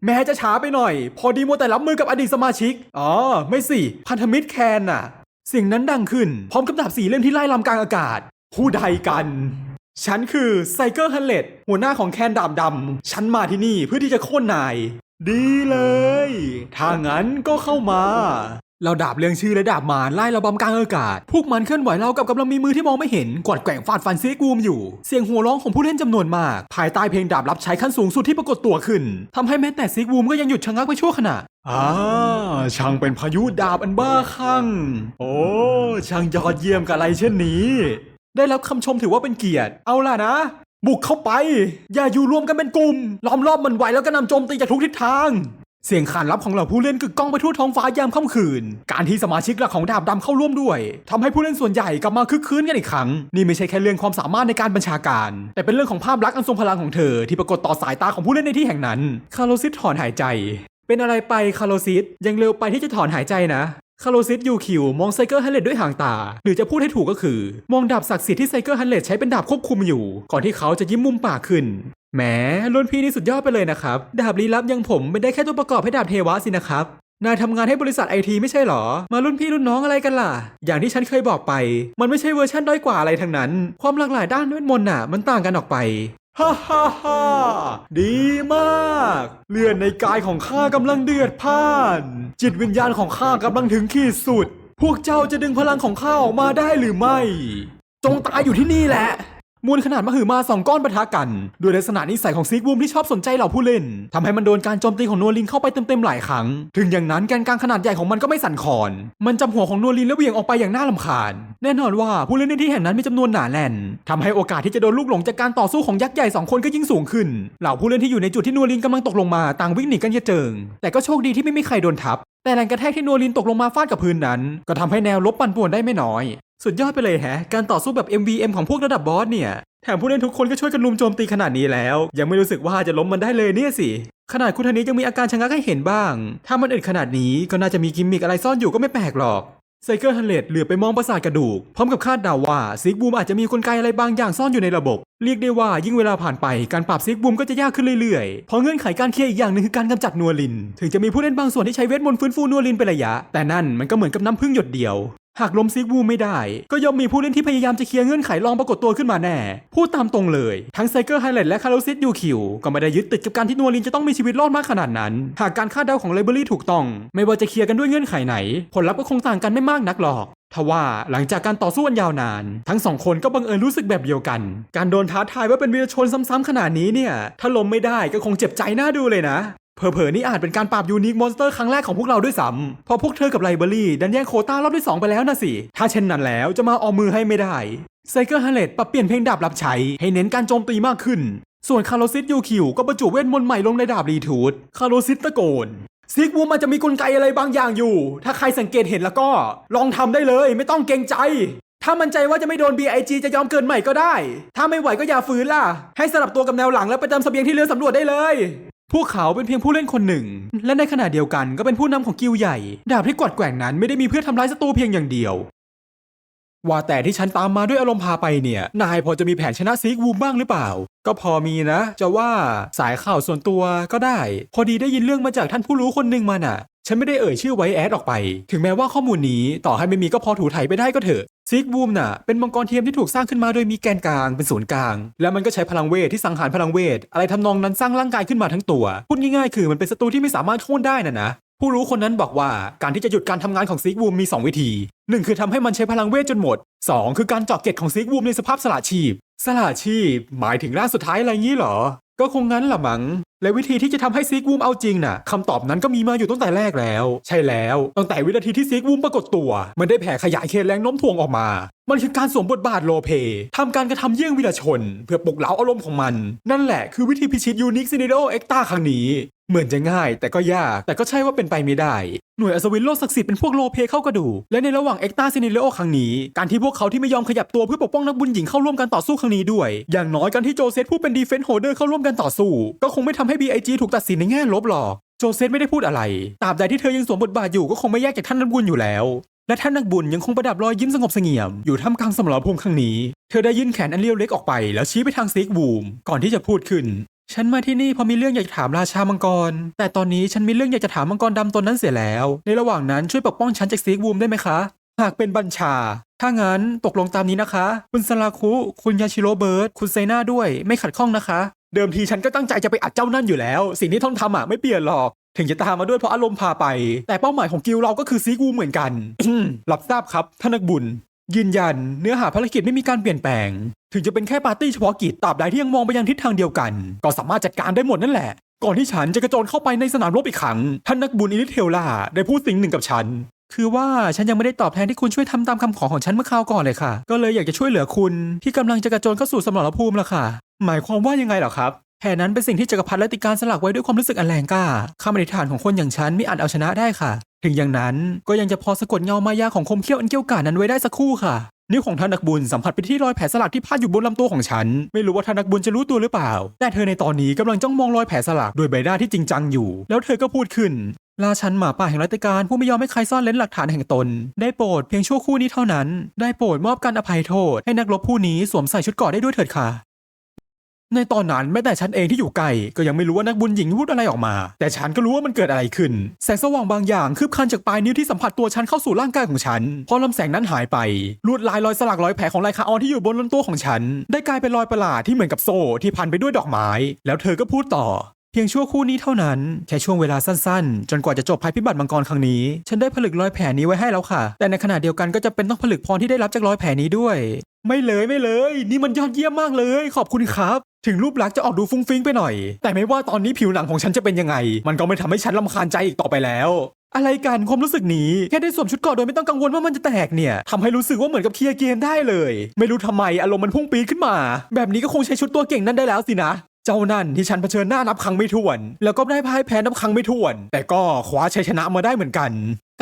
S1: แม้จะช้าไปหน่อย พอดีมัวแต่รับมือกับอดีตสมาชิก อ๋อ ไม่สิ พันธมิตรแคนน่ะ เสียงนั้นดังขึ้น พร้อมกับดาบสีเล่มที่ไล่ลำกลางอากาศ ผู้ใดกัน ฉันคือไซเกอร์ฮันเลตหัวหน้าของแคนดาบดำ ฉันมาที่นี่เพื่อที่จะโค่นนาย ดีเลย ถ้างั้นก็เข้ามา เราดาบเรียงชื่อและดาบมารไล่เระบำกลางอากาศ พวกมันเคลื่อนไหวเรากับกำลังมีมือที่มองไม่เห็นกวาดแกว่งฟาดฟันซีกูมอยู่ เสียงหัวร้องของผู้เล่นจำนวนมาก ภายใต้เพลงดาบรับใช้ขั้นสูงสุดที่ปรากฏตัวขึ้นทำให้แม้แต่ซิกวูมก็ยังหยุดชะงักไปชั่วขณะอ่าช่างเป็นพายุดาบอันบ้าคลั่ง โอ้ช่างยอดเยี่ยมกับอะไรเช่นนี้ ได้รับคำชมถือว่าเป็นเกียรติ เอาล่ะนะ บุกเข้าไป อย่าอยู่รวมกันเป็นกลุ่มล้อมรอบมันไว้แล้วก็นำโจมตีจากทุกทิศทาง เสียงขานรับของเหล่าผู้เล่นกึกก้องไปทั่วท้องฟ้ายามค่ำคืน การที่สมาชิกหลักของดาบดำเข้าร่วมด้วยทำให้ผู้เล่นส่วนใหญ่กลับมาคึกคืนกันอีกครั้ง นี่ไม่ใช่แค่เรื่องความสามารถในการบัญชาการ แต่เป็นเรื่องของภาพลักษณ์อันทรงพลังของเธอ ที่ปรากฏต่อสายตาของผู้เล่นในที่แห่งนั้น คาร์โลซิสถอนหายใจ เป็นอะไรไปคาร์โลซิสยังเร็วไปที่จะถอนหายใจนะคาร์โลซิสยูคิวมองไซเกอร์ฮันเลดด้วยหางตา หรือจะพูดให้ถูกก็คือ มองดาบศักดิ์สิทธิ์ที่ไซเกอร์ฮันเลดใช้เป็นดาบควบคุมอยู่ ก่อนที่เขาจะยิ้มมุมปากขึ้น แหมรุ่นพี่นี่สุดยอดไปเลยนะครับ ดาบลี้ลับอยังผมไม่ได้แค่ตัวประกอบให้ดาบเทวะสินะครับนายทำงานให้บริษัทไอทีไม่ใช่หรอ มารุ่นพี่รุ่นน้องอะไรกันล่ะ อย่างที่ฉันเคยบอกไป มันไม่ใช่เวอร์ชั่นด้อยกว่าอะไรทั้งนั้น ความหลากหลายด้านเวทมนต์น่ะ มันต่างกันออกไป ฮ่าฮ่าฮ่าดีมาก เลือดในกายของข้ากำลังเดือดพ่าน จิตวิญญาณของข้ากำลังถึงขีดสุด พวกเจ้าจะดึงพลังของข้าออกมาได้หรือไม่ จงตายอยู่ที่นี่แหละ มวลขนาดมหึมาสองก้อนปะทะกัน ด้วยลักษณะนิสัยของซิกบูมที่ชอบสนใจเหล่าผู้เล่นทำให้มันโดนการโจมตีของนัวลินเข้าไปเต็มๆหลายครั้ง ถึงอย่างนั้นแกนกลางขนาดใหญ่ของมันก็ไม่สั่นคลอน มันจำหัวของนัวลินแล้วเหวี่ยงออกไปอย่างน่าลำคาญ แน่นอนว่าผู้เล่นในที่แห่งนั้นมีจำนวนหนาแน่นทำให้โอกาสที่จะโดนลูกหลงจากการต่อสู้ของยักษ์ใหญ่สองคนก็ยิ่งสูงขึ้น เหล่าผู้เล่นที่อยู่ในจุดที่นัวลินกำลังตกลงมาต่างวิ่งหนีกันเยเจิง แต่ก็โชคดีที่ไม่มีใครโดนทับแต่แรงกระแทกที่นัวลินตกลงมาฟาดกับพื้นนั้น ก็ทำให้แนวลบปั่นป่วนได้ไม่น้อย สุดยอดไปเลยแฮะ การต่อสู้แบบ MVM ของพวกระดับบอสเนี่ย แถมผู้เล่นทุกคนก็ช่วยกันลุมโจมตีขนาดนี้แล้ว ยังไม่รู้สึกว่าจะล้มมันได้เลยเนี่ยสิ ขนาดคุณธนิตยังมีอาการชะงักให้เห็นบ้าง ถ้ามันอึดขนาดนี้ก็น่าจะมีกิมมิกอะไรซ่อนอยู่ก็ไม่แปลกหรอกไซเคิลฮันเลดเหลือไปมองประสาทกระดูก พร้อมกับคาดเดาว่าซิกบูมอาจจะมีกลไกอะไรบางอย่างซ่อนอยู่ในระบบ เรียกได้ว่ายิ่งเวลาผ่านไปการปราบซิกบูมก็จะยากขึ้นเรื่อยๆ เพราะเงื่อนไขการเคลียร์อีกอย่างหนึ่งคือการกำจัดนัวลิน ถึงจะมีผู้เล่นบางส่วนที่ใช้เวทมนต์ฟื้นฟูนัวลินเป็นระยะ แต่นั่นมันก็เหมือนกับน้ำพึ่งหยดเดียว หากล้มซิกบูไม่ได้ ก็ย่อมมีผู้เล่นที่พยายามจะเคลียร์เงื่อนไขลองปรากฏตัวขึ้นมาแน่ พูดตามตรงเลย ทั้งไซเคิลไฮไลท์และคาร์ลซิสยูคิวก็ไม่ได้ยึดติดกับการที่นัวลินจะต้องมีชีวิตรอดมากขนาดนั้น หากการคาดเดาของไลเบอรี่ถูกต้อง ไม่ว่าจะเคลียร์กันด้วยเงื่อนไขไหน ผลลัพธ์ก็คงต่างกันไม่มากนักหรอกทว่าหลังจากการต่อสู้อันยาวนาน ทั้งสองคนก็บังเอิญรู้สึกแบบเดียวกัน การโดนท้าทายว่าเป็นวีรชนซ้ำๆขนาดนี้เนี่ย ถ้าล้มไม่ได้ก็คงเจ็บใจน่าดูเลยนะ เผลอๆนี่อาจเป็นการปราบยูนิคมอนสเตอร์ครั้งแรกของพวกเราด้วยซ้ำเพราะพวกเธอกับไลเบอรี่ดันแย่งโคต้ารอบที่ 2 ไปแล้วนะสิ ถ้าเช่นนั้นแล้วจะมาเอามือให้ไม่ได้ไซเคิลฮันเลตปรับเปลี่ยนเพลงดาบรับใช้ ให้เน้นการโจมตีมากขึ้น ส่วนคาร์โลซิสยูคิวก็บรรจุเวทมนต์ใหม่ลงในดาบรีทูดคาร์โลซิสตะโกนซิกวูมันจะมีกลไกอะไรบางอย่างอยู่ ถ้าใครสังเกตเห็นแล้วก็ ลองทำได้เลยไม่ต้องเกรงใจ ถ้ามั่นใจว่าจะไม่โดน BIG จะยอมเกินใหม่ก็ได้ ถ้าไม่ไหวก็อย่าฝืนล่ะ ให้สลับตัวกับแนวหลังแล้วไปเติมเสบียงที่เรือสำรวจได้เลย พวกเขาเป็นเพียงผู้เล่นคนหนึ่ง และในขณะเดียวกันก็เป็นผู้นำของกิลใหญ่ ดาบที่กวัดแกว่งนั้นไม่ได้มีเพื่อทำร้ายศัตรูเพียงอย่างเดียว ว่าแต่ที่ฉันตามมาด้วยอารมณ์พาไปเนี่ย นายพอจะมีแผนชนะซีกวูมบ้างหรือเปล่า ก็พอมีนะ จะว่าสายข่าวส่วนตัวก็ได้ พอดีได้ยินเรื่องมาจากท่านผู้รู้คนหนึ่งมาน่ะ ฉันไม่ได้เอ่ยชื่อไว้แอดออกไป ถึงแม้ว่าข้อมูลนี้ต่อให้ไม่มีก็พอถูไถไปได้ก็เถอะซิกบูมน่ะเป็นมังกรเทียมที่ถูกสร้างขึ้นมาโดยมีแกนกลางเป็นศูนย์กลาง แล้วมันก็ใช้พลังเวทที่สังหารพลังเวท อะไรทำนองนั้นสร้างร่างกายขึ้นมาทั้งตัว พูดง่ายๆ คือมันเป็นศัตรูที่ไม่สามารถโค่นได้น่ะนะ ผู้รู้คนนั้นบอกว่าการที่จะหยุดการทำงานของซิกบูมมี 2 วิธี 1 คือทำให้มันใช้พลังเวทจนหมด 2 คือการเจาะเกล็ดของซิกบูมในสภาพสละชีพสละชีพหมายถึงร่างสุดท้ายอะไรงี้เหรอ ก็คงงั้นละมัง้งและวิธีที่จะทำให้ซิกวูมเอาจริงน่ะคำตอบนั้นก็มีมาอยู่ตั้งแต่แรกแล้ว ใช่แล้วตั้งแต่วินาทีที่ซิกวูมปรากฏตัว มันได้แผ่ขยายเขตแรงโน้มถ่วงออกมา มันคือการสวมบทบาทโลเพทำการกระทำเยี่ยงวิรชน เพื่อปลุกเล้าอารมณ์ของมัน นั่นแหละคือวิธีพิชิตยูนิคซินิโดเอ็กตาครั้งนี้ เหมือนจะง่ายแต่ก็ยาก แต่ก็ใช่ว่าเป็นไปไม่ได้ หน่วยอัศวินโลกศักดิ์สิทธิ์เป็นพวกโลเพเข้ากระดูกและในระหว่างเอ็กตาซินิเลโอครั้งนี้ การที่พวกเขาที่ไม่ยอมขยับตัวเพื่อปกป้องนักบุญหญิงเข้าร่วมกันต่อสู้ครั้งนี้ด้วย อย่างน้อยการที่โจเซฟผู้เป็นดีเฟนส์โฮเดอร์เข้าร่วมกันต่อสู้ ก็คงไม่ทำให้ BIG ถูกตัดสินในแง่ลบหรอก โจเซฟไม่ได้พูดอะไร ตราบใดที่เธอยังสวมบทบาทอยู่ก็คงไม่แยกจากท่านนักบุญอยู่แล้ว และท่านนักบุญยังคงประดับรอยยิ้มสงบเสงี่ยมอยู่ท่ามกลางสมรภูมิครั้งนี้ เธอได้ยื่นแขนอันเลี้ยวเล็กออกไป แล้วชี้ไปทางซิกบูมก่อนที่จะพูดขึ้น ฉันมาที่นี่เพราะมีเรื่องอยากจะถามราชามังกร แต่ตอนนี้ฉันมีเรื่องอยากจะถามมังกรดำตนนั้นเสียแล้ว ในระหว่างนั้นช่วยปกป้องฉันจากซีกบูมได้ไหมคะ หากเป็นบัญชา ถ้างั้นตกลงตามนี้นะคะ คุณสลาคุ คุณยาชิโรเบิร์ต คุณไซนาด้วย ไม่ขัดข้องนะคะ เดิมทีฉันก็ตั้งใจจะไปอัดเจ้านั่นอยู่แล้ว สิ่งที่ต้องทำอะไม่เปลี่ยนหรอก ถึงจะตามมาด้วยเพราะอารมณ์พาไป แต่เป้าหมายของกิลเราก็คือซีกูเหมือนกัน รับทราบครับท่านนักบุญ ยืนยันเนื้อหาภารกิจไม่มีการเปลี่ยนแปลง ถึงจะเป็นแค่ปาร์ตี้เฉพาะกิจตราบใดที่ยังมองไปยังทิศทางเดียวกัน ก็สามารถจัดการได้หมดนั่นแหละ ก่อนที่ฉันจะกระโจนเข้าไปในสนามรบอีกครั้งท่านนักบุญอิลิเทลล่าได้พูดสิ่งหนึ่งกับฉัน คือว่าฉันยังไม่ได้ตอบแทนที่คุณช่วยทำตามคำขอของฉันเมื่อคราวก่อนเลยค่ะ ก็เลยอยากจะช่วยเหลือคุณที่กำลังจะกระโจนเข้าสู่สมรภูมิละค่ะ หมายความว่ายังไงเหรอครับแผนนั้นเป็นสิ่งที่จักรพรรดิและติการสลักไว้ด้วยความรู้สึกอันแรงกล้าคำอธิษฐานของคนอย่างฉันไม่อาจเอาชนะได้ค่ะ ถึงอย่างนั้นก็ยังจะพอสะกดเงามายาของคมเขี้ยวอันเกี้ยวกานั้นไว้ได้สักครู่ค่ะ นิ้วของท่านนักบุญสัมผัสไปที่รอยแผลสลักที่พาดอยู่บนลำตัวของฉัน ไม่รู้ว่าท่านนักบุญจะรู้ตัวหรือเปล่า แต่เธอในตอนนี้กำลังจ้องมองรอยแผลสลักด้วยใบหน้าที่จริงจังอยู่ แล้วเธอก็พูดขึ้นราชันหมาป่าแห่งรัตการผู้ไม่ยอมให้ใครซ่อนเล้นหลักฐานแห่งตน ได้โปรดเพียงชั่วคู่นี้เท่านั้น ได้โปรดมอบการอภัยโทษ ให้นักรบผู้นี้สวมใส่ชุดเกราะได้ด้วยเถิดค่ะ ในตอนนั้นแม้แต่ฉันเองที่อยู่ไกลก็ยังไม่รู้ว่านักบุญหญิงพูดอะไรออกมา แต่ฉันก็รู้ว่ามันเกิดอะไรขึ้น แสงสว่างบางอย่างคืบคลานจากปลายนิ้วที่สัมผัสตัวฉันเข้าสู่ร่างกายของฉัน พอลำแสงนั้นหายไปลวดลายรอยสลักรอยแผลของลายคาออนที่อยู่บนลำตัวของฉัน ได้กลายเป็นรอยประหลาดที่เหมือนกับโซ่ที่พันไปด้วยดอกไม้ แล้วเธอก็พูดต่อเพียงชั่วครู่นี้เท่านั้น แค่ช่วงเวลาสั้นๆ จนกว่าจะจบภัยพิบัติมังกรครั้งนี้ ฉันได้ผลึกรอยแผลนี้ไว้ให้แล้วค่ะ แต่ในขณะเดียวกันก็จะเป็นต้องผลึกพรที่ได้รับจากรอยแผลนี้ด้วย ไม่เลยไม่เลย นี่มันยอดเยี่ยมมากเลย ขอบคุณครับ ถึงรูปลักษณ์จะออกดูฟุ้งฟิ้งไปหน่อย แต่ไม่ว่าตอนนี้ผิวหนังของฉันจะเป็นยังไง มันก็ไม่ทำให้ฉันลำคาญใจอีกต่อไปแล้ว อะไรกันความรู้สึกนี้แค่ได้สวมชุดเกาะโดยไม่ต้องกังวลว่ามันจะแตกเนี่ยทำให้รู้สึกว่าเหมือนกับเคลียร์เกมได้เลย ไม่รู้ทำไมอารมณ์มันพุ่งปีขึ้นมา แบบนี้ก็คงใช้ชุดตัวเก่งนั่นได้แล้วสินะเจ้านั่นที่ฉันเผชิญหน้านับครั้งไม่ถ้วน แล้วก็ได้พ่ายแพ้นับครั้งไม่ถ้วน แต่ก็คว้าชัยชนะมาได้เหมือนกัน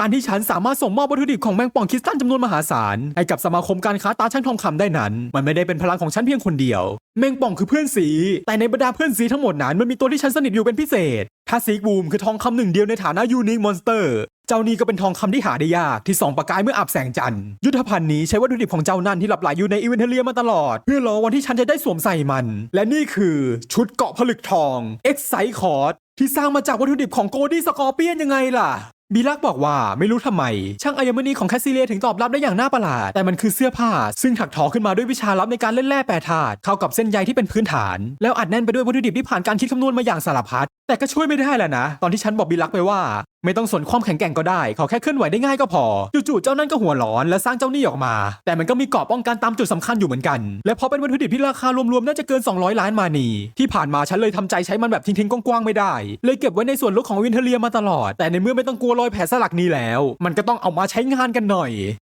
S1: การที่ฉันสามารถส่งมอบวัตถุดิบของแมงป่องคริสตัลจำนวนมหาศาลให้กับสมาคมการค้าตาช่างทองคำได้นั้น มันไม่ได้เป็นพลังของฉันเพียงคนเดียว แมงป่องคือเพื่อนสี แต่ในบรรดาเพื่อนสีทั้งหมดนั้นมันมีตัวที่ฉันสนิทอยู่เป็นพิเศษ ถ้าซีกบูมคือทองคำหนึ่งเดียวในฐานะยูนิคมอนสเตอร์ เจ้านี่ก็เป็นทองคำที่หาได้ยากที่ส่องประกายเมื่ออาบแสงจันทร์ ยุทธภัณฑ์นี้ใช้วัตถุดิบของเจ้านั่นที่หลับไหลอยู่ในอีเวนเทเลียมาตลอด เพื่อรอวันที่ฉันจะได้สวมใส่มัน และนี่คือชุดเกาะผลึกทองเอ็กไซคอร์ที่สร้างมาจากวัตถุดิบของโกดี้สกอร์เปียนยังไงล่ะ บีลักบอกว่าไม่รู้ทำไม ช่างอัญมณีของแคสซิเลียถึงตอบรับได้อย่างน่าประหลาด แต่มันคือเสื้อผ้า ซึ่งถักทอขึ้นมาด้วยวิชาลับในการเล่นแร่แปรธาตุเข้ากับเส้นใยที่เป็นพื้นฐาน แล้วอัดแน่นไปด้วยวัตถุดิบที่ผ่านการคิดคำนวณมาอย่างสารพัดแต่ก็ช่วยไม่ได้แหละนะ ตอนที่ฉันบอกบีลักไปว่า ไม่ต้องสนความแข็งแกร่งก็ได้ขอแค่เคลื่อนไหวได้ง่ายก็พอ จู่ๆ เจ้านั่นก็หัวร้อนและสร้างเจ้านี่ออกมา แต่มันก็มีกราะป้องกันตามจุดสำคัญอยู่เหมือนกัน และพราะเป็นวัตถุดิบที่ราคารวมๆ น่าจะเกิน 200 ล้านมานีที่ผ่านมาฉันเลยทำใจใช้มันแบบทิ้งๆ กว้างๆ ไม่ได้ เลยเก็บไว้ในส่วนลึกของวินเทเลียมาตลอด แต่ในเมื่อไม่ต้องกลัวรอยแผลสลักนี้แล้ว มันก็ต้องเอามาใช้งานกันหน่อย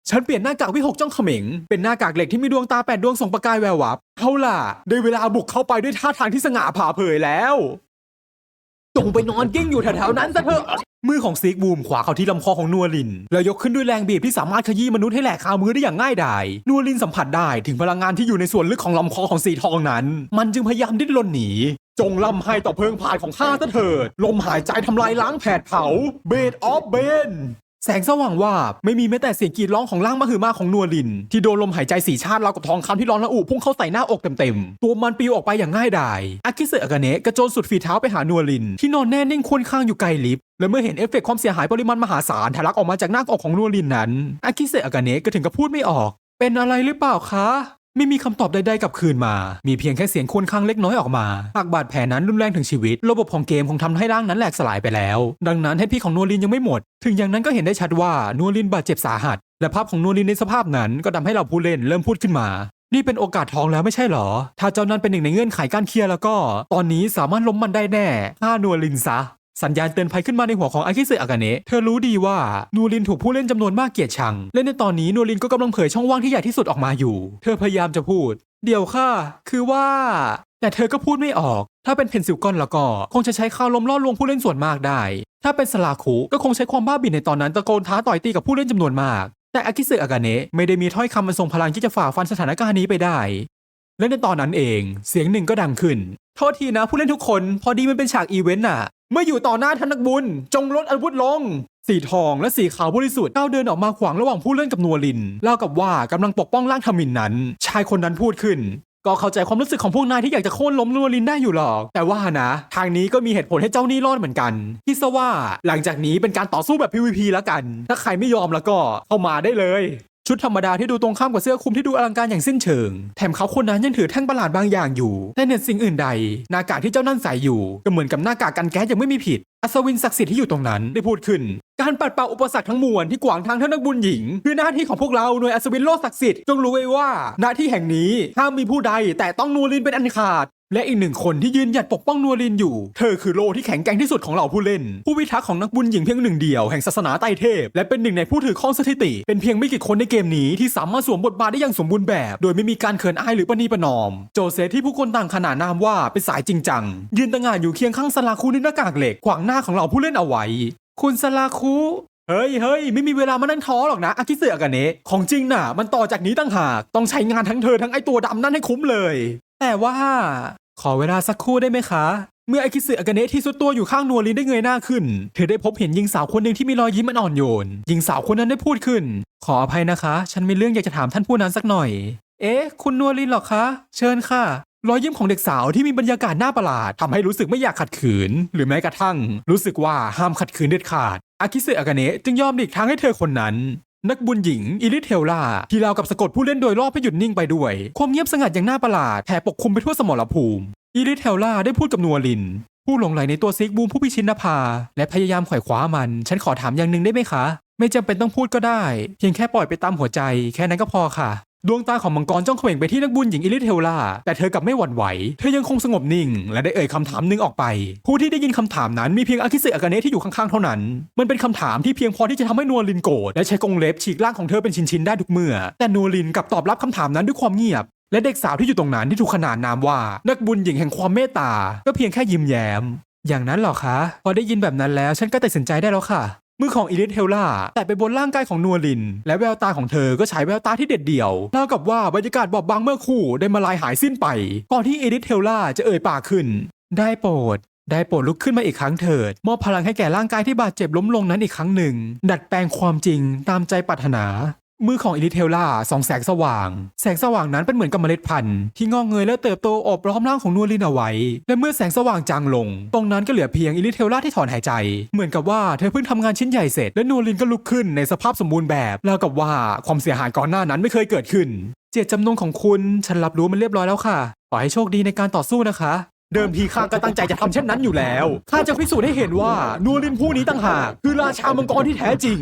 S1: ฉันเปลี่ยนหน้ากากวิหกจ้องเขม็ง เป็นหน้ากากเหล็กที่มีดวงตาแปดดวงส่องประกายแวววับ เอาล่ะ ได้เวลาบุกเข้าไปด้วยท่าทางที่สง่าผ่าเผยแล้ว จงไปนอนกิ้งอยู่แถวๆนั้นซะเถอะมือของซีกบูมขวาเข้าที่ลำคอของนัวลิน แล้วยกขึ้นด้วยแรงบีบที่สามารถขยี้มนุษย์ให้แหลกคามือได้อย่างง่ายดายนัวลินสัมผัสได้ถึงพลังงานที่อยู่ในส่วนลึกของลำคอของสีทองนั้น มันจึงพยายามดิ้นรนหนีจงลำให้ต่อเพลิงผ่านของข้าซะเถิด ลมหายใจทำลายล้างแผดเผาเบดออฟเบน แสงสว่างวาบไม่มีแม้แต่เสียงกรีดร้องของร่างมหึมาของนัวลิน ที่โดนลมหายใจสีชาติราวกับทองคำที่ร้อนระอุพุ่งเข้าใส่หน้าอกเต็มๆ ตัวมันปลิวออกไปอย่างง่ายดายอากิเซอากาเนะกระโจนสุดฝีเท้าไปหานัวลิน ที่นอนแน่นิ่งควนข้างอยู่ไกลลิฟต์และเมื่อเห็นเอฟเฟกต์ความเสียหายปริมาณมหาศาลทะลักออกมาจากหน้าอกของนัวลินนั้นอากิเซอากาเนะก็ถึงกับพูดไม่ออก เป็นอะไรหรือเปล่าคะ ไม่มีคำตอบใดๆกลับคืนมา มีเพียงแค่เสียงควญครางเล็กน้อยออกมาหากบาดแผลนั้นรุนแรงถึงชีวิต ระบบของเกมคงทำให้ร่างนั้นแหลกสลายไปแล้ว ดังนั้นให้พี่ของนัวลินยังไม่หมด ถึงอย่างนั้นก็เห็นได้ชัดว่านัวลินบาดเจ็บสาหัส และภาพของนัวลินในสภาพนั้นก็ทำให้เราผู้เล่นเริ่มพูดขึ้นมา นี่เป็นโอกาสทองแล้วไม่ใช่หรอ ถ้าเจ้านั้นเป็นหนึ่งในเงื่อนไขการเคลียร์แล้วก็ ตอนนี้สามารถล้มมันได้แน่ฆ่านัวลินซะ สัญญาณเตือนภัยขึ้นมาในหัวของอากิเซอากาเนะเธอรู้ดีว่านูรินถูกผู้เล่นจำนวนมากเกลียดชัง และในตอนนี้นูรินก็กำลังเผยช่องว่างที่ใหญ่ที่สุดออกมาอยู่ เธอพยายามจะพูด เดี๋ยวค่ะ คือว่า แต่เธอก็พูดไม่ออก ถ้าเป็นเพนซิลกอนแล้วก็ คงจะใช้ข่าวลมล่อลวงผู้เล่นส่วนมากได้ ถ้าเป็นสลาคุก็คงใช้ความบ้าบิ่นในตอนนั้นตะโกนท้าต่อยตีกับผู้เล่นจำนวนมาก แต่อากิเซอากาเนะไม่ได้มีถ้อยคำมันทรงพลังที่จะฝ่าฟันสถานการณ์นี้ไปได้ และในตอนนั้นเอง เสียงหนึ่งก็ดังขึ้นโทษทีนะผู้เล่นทุกคน พอดีมันเป็นฉากอีเวนต์น่ะ เมื่ออยู่ต่อหน้าท่านนักบุญ จงลดอาวุธลง สีทองและสีขาวบริสุทธิ์ก้าวเดินออกมาขวางระหว่างผู้เล่นกับนัวลินเล่ากับว่ากำลังปกป้องร่างทมินนั้น ชายคนนั้นพูดขึ้น ก็เข้าใจความรู้สึกของพวกนายที่อยากจะโค่นล้มนัวลินได้อยู่หรอก แต่ว่านะ ทางนี้ก็มีเหตุผลให้เจ้านี่รอดเหมือนกันคิดซะว่าหลังจากนี้เป็นการต่อสู้แบบ PVP แล้วกัน ถ้าใครไม่ยอมแล้วก็เข้ามาได้เลย ชุดธรรมดาที่ดูตรงข้ามกับเสื้อคลุมที่ดูอลังการอย่างสิ้นเชิง แถมเขาคนนั้นยังถือแท่งประหลาดบางอย่างอยู่แต่เหนือสิ่งอื่นใด หน้ากากที่เจ้านั่นใส่อยู่ ก็เหมือนกับหน้ากากกันแก๊สยังไม่มีผิด อัศวินศักดิ์สิทธิ์ที่อยู่ตรงนั้นได้พูดขึ้น การปัดเป่าอุปสรรคทั้งมวลที่ขวางทางเท่านักบุญหญิง คือหน้าที่ของพวกเราหน่วยอัศวินโลกศักดิ์สิทธิ์จงรู้ไว้ว่า หน้าที่แห่งนี้ห้ามมีผู้ใดแต่ต้องนูรินเป็นอันขาด และอีกหนึ่งคนที่ยืนหยัดปกป้องนัวลินอยู่ เธอคือโลที่แข็งแกร่งที่สุดของเหล่าผู้เล่น ผู้พิทักษ์ของนักบุญหญิงเพียงหนึ่งเดียวแห่งศาสนาไตเทพ และเป็นหนึ่งในผู้ถือข้องสถิติ เป็นเพียงไม่กี่คนในเกมนี้ที่สามารถสวมบทบาทได้อย่างสมบูรณ์แบบ โดยไม่มีการเขินอายหรือประนีประนอม โจเซฟที่ผู้คนต่างขนานนามว่าเป็นสายจริงจัง ยืนตระหง่านอยู่เคียงข้างสลาคูในหน้ากากเหล็กขวางหน้าของเหล่าผู้เล่นเอาไว้ คุณสลาคูเฮ้ยเฮ้ยไม่มีเวลามานั่งท้อหรอกนะอากิเซอากาเนะของจริงน่ะ มันต่อจากนี้ตั้งหาก ต้องใช้งานทั้งเธอทั้งไอตัวดำนั่นให้คุ้มเลย แต่ว่า ขอเวลาสักครู่ได้ไหมคะ เมื่ออากิเซอากาเนะที่สุดตัวอยู่ข้างนัวลินได้เงยหน้าขึ้น เธอได้พบเห็นหญิงสาวคนหนึ่งที่มีรอยยิ้มอันอ่อนโยน หญิงสาวคนนั้นได้พูดขึ้น ขออภัยนะคะ ฉันมีเรื่องอยากจะถามท่านผู้นั้นสักหน่อย เอ๊ะ คุณนัวลินหรอคะ เชิญค่ะ รอยยิ้มของเด็กสาวที่มีบรรยากาศน่าประหลาดทำให้รู้สึกไม่อยากขัดขืน หรือแม้กระทั่ง รู้สึกว่าห้ามขัดขืนเด็ดขาดอากิเซอากาเนะจึงยอมหลีกทางให้เธอคนนั้น นักบุญหญิงอิลิเทลล่าที่ราวกับสะกดผู้เล่นโดยรอบให้หยุดนิ่งไปด้วย ความเงียบสงัดอย่างน่าประหลาดแผ่ปกคลุมไปทั่วสมรภูมิอิลิเทลล่าได้พูดกับนัวลิน ผู้หลงไหลในตัวซิกบูมผู้พิชิตนภา และพยายามไขว่คว้ามัน ฉันขอถามอย่างหนึ่งได้ไหมคะ ไม่จำเป็นต้องพูดก็ได้ เพียงแค่ปล่อยไปตามหัวใจ แค่นั้นก็พอค่ะ ดวงตาของมังกรจ้องเขม่งไปที่นักบุญหญิงอิลิเทลล่าแต่เธอกลับไม่หวั่นไหว เธอยังคงสงบนิ่ง และได้เอ่ยคำถามหนึ่งออกไป ผู้ที่ได้ยินคำถามนั้นมีเพียงอากิเซอากาเนะที่อยู่ข้างๆเท่านั้น มันเป็นคำถามที่เพียงพอที่จะทำให้นัวลินโกรธและใช้กรงเล็บฉีกร่างของเธอเป็นชิ้นๆได้ทุกเมื่อ แต่นัวลินกลับตอบรับคำถามนั้นด้วยความเงียบและเด็กสาวที่อยู่ตรงนั้นที่ถูกขนานนามว่า นักบุญหญิงแห่งความเมตตา ก็เพียงแค่ยิ้มแย้ม อย่างนั้นหรอคะ พอได้ยินแบบนั้นแล้วฉันก็ตัดสินใจได้แล้วค่ะ มือของอิลิสเฮลล่าแต่ไปบนร่างกายของนัวลิน และแววตาของเธอก็ฉายแววตาที่เด็ดเดี่ยวเท่ากับว่าบรรยากาศบอบบางเมื่อคู่ได้มาลายหายสิ้นไป ก่อนที่อิลิสเฮลล่าจะเอ่ยปากขึ้น ได้โปรดได้โปรดลุกขึ้นมาอีกครั้งเถิด มอบพลังให้แก่ร่างกายที่บาดเจ็บล้มลงนั้นอีกครั้งหนึ่ง ดัดแปลงความจริงตามใจปรารถนา มือของอิลิเทลล่าส่องแสงสว่าง แสงสว่างนั้นเป็นเหมือนกับเมล็ดพันธุ์ที่งอกเงยและเติบโตอบล้อมร่างของนัวลินเอาไว้ และเมื่อแสงสว่างจางลง ตรงนั้นก็เหลือเพียงอิลิเทลล่าที่ถอนหายใจ เหมือนกับว่าเธอเพิ่งทำงานชิ้นใหญ่เสร็จ และนัวลินก็ลุกขึ้นในสภาพสมบูรณ์แบบแล้วกับว่าความเสียหายก่อนหน้านั้นไม่เคยเกิดขึ้น เจตจำนงของคุณฉันรับรู้มันเรียบร้อยแล้วค่ะขอให้โชคดีในการต่อสู้นะคะเดิมทีข้าก็ตั้งใจจะทำเช่นนั้นอยู่แล้ว ข้าจะพิสูจน์ให้เห็นว่านัวลินผู้นี้ต่างหาก คือราชามังกรที่แท้จริง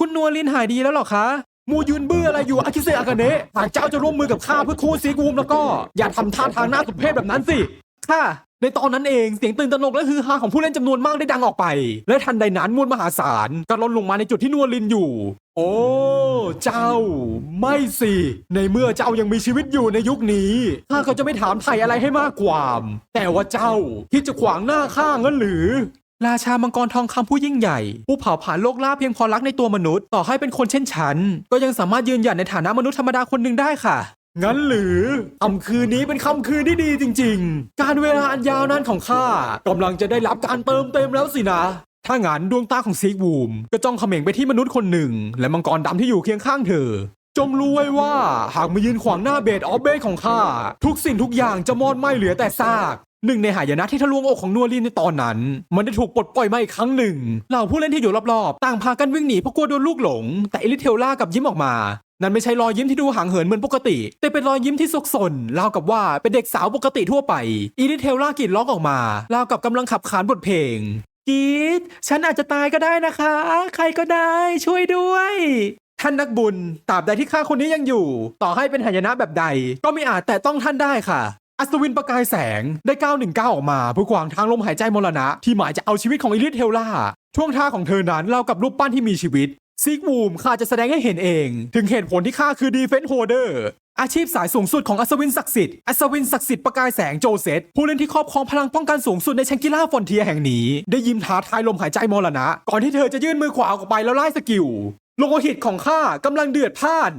S1: คุณนัวลินหายดีแล้วเหรอคะ มูยืนเบื่ออะไรอยู่อากิเซอากาเนะหากเจ้าจะร่วมมือกับข้าเพื่อคู่ซีกูมแล้วก็อย่าทำท่าทางหน้าสุดเพศแบบนั้นสิค่ะ ในตอนนั้นเองเสียงตื่นตระหนกและฮือฮาของผู้เล่นจำนวนมากได้ดังออกไป และทันใดนั้นมวลมหาศาลก็ล้นลงมาในจุดที่นวลินอยู่ โอ้ เจ้า ไม่สิ ในเมื่อเจ้ายังมีชีวิตอยู่ในยุคนี้ข้าก็จะไม่ถามไถ่อะไรให้มากความ แต่ว่าเจ้าที่จะขวางหน้าข้างั้นหรือ ราชามังกรทองคำผู้ยิ่งใหญ่ ผู้เผาผลาญโลกล่าเพียงพอรักในตัวมนุษย์ต่อให้เป็นคนเช่นฉัน ก็ยังสามารถยืนหยัดในฐานะมนุษย์ธรรมดาคนหนึ่งได้ค่ะงั้นหรือค่ำคืนนี้เป็นค่ำคืนที่ดีจริง ๆ การเวลาอันยาวนานของข้ากำลังจะได้รับการเติมเต็มแล้วสินะ ถ้างั้นดวงตาของซีกวูม ก็จ้องเขม่งไปที่มนุษย์คนหนึ่ง และมังกรดำที่อยู่เคียงข้างเธอ จงรู้ไว้ว่าหากมายืนขวางหน้าเบดออฟเบดของข้า ทุกสิ่งทุกอย่างจะมอดไหม้เหลือแต่ซาก หนึ่งในหายนะที่ทะลวงอกของนัวลินในตอนนั้น มันได้ถูกปลดปล่อยมาอีกครั้งหนึ่งเหล่าผู้เล่นที่อยู่รอบๆ ต่างพากันวิ่งหนีเพราะกลัวโดนลูกหลง แต่เอลิเทลล่ากับยิ้มออกมา นั่นไม่ใช่รอยยิ้มที่ดูห่างเหินเหมือนปกติ แต่เป็นรอยยิ้มที่ซกซนราวกับว่าเป็นเด็กสาวปกติทั่วไปอีลิเทลล่ากรีดร้องออกมาราวกับกำลังขับขานบทเพลงกรีดฉันอาจจะตายก็ได้นะคะ ใครก็ได้ช่วยด้วย ท่านนักบุญตราบใดที่ข้าคนนี้ยังอยู่ ต่อให้เป็นหายนะแบบใด ก็ไม่อาจแต่ต้องท่านได้ค่ะ อัศวินประกายแสงได้ก้าวหนึ่งก้าวออกมาเพื่อขวางทางลมหายใจมรณะ ที่หมายจะเอาชีวิตของอิลิทเทลล่าช่วงท่าของเธอนั้นเล่ากับรูปปั้นที่มีชีวิตซิกวูมข้าจะแสดงให้เห็นเอง ถึงเหตุผลที่ข้าคือดีเฟน s ์โฮเดอร์อาชีพสายสูงสุดของอัศวินศักดิ์สิทธิ์ อัศวินศักดิ์สิทธิ์ประกายแสงโจเซตผู้เล่นที่ครอบครองพลังป้องกันสูงสุดในแชงกิล่าฟอนเทียแห่งนี้ ได้ยิ้มท้าทายลมหายใจมรณะ ก่อนที่เธอจะยื่นมือขวาออกไปแล้วไล่สกิล โลหิตของข้ากำลังเดือดพ่าน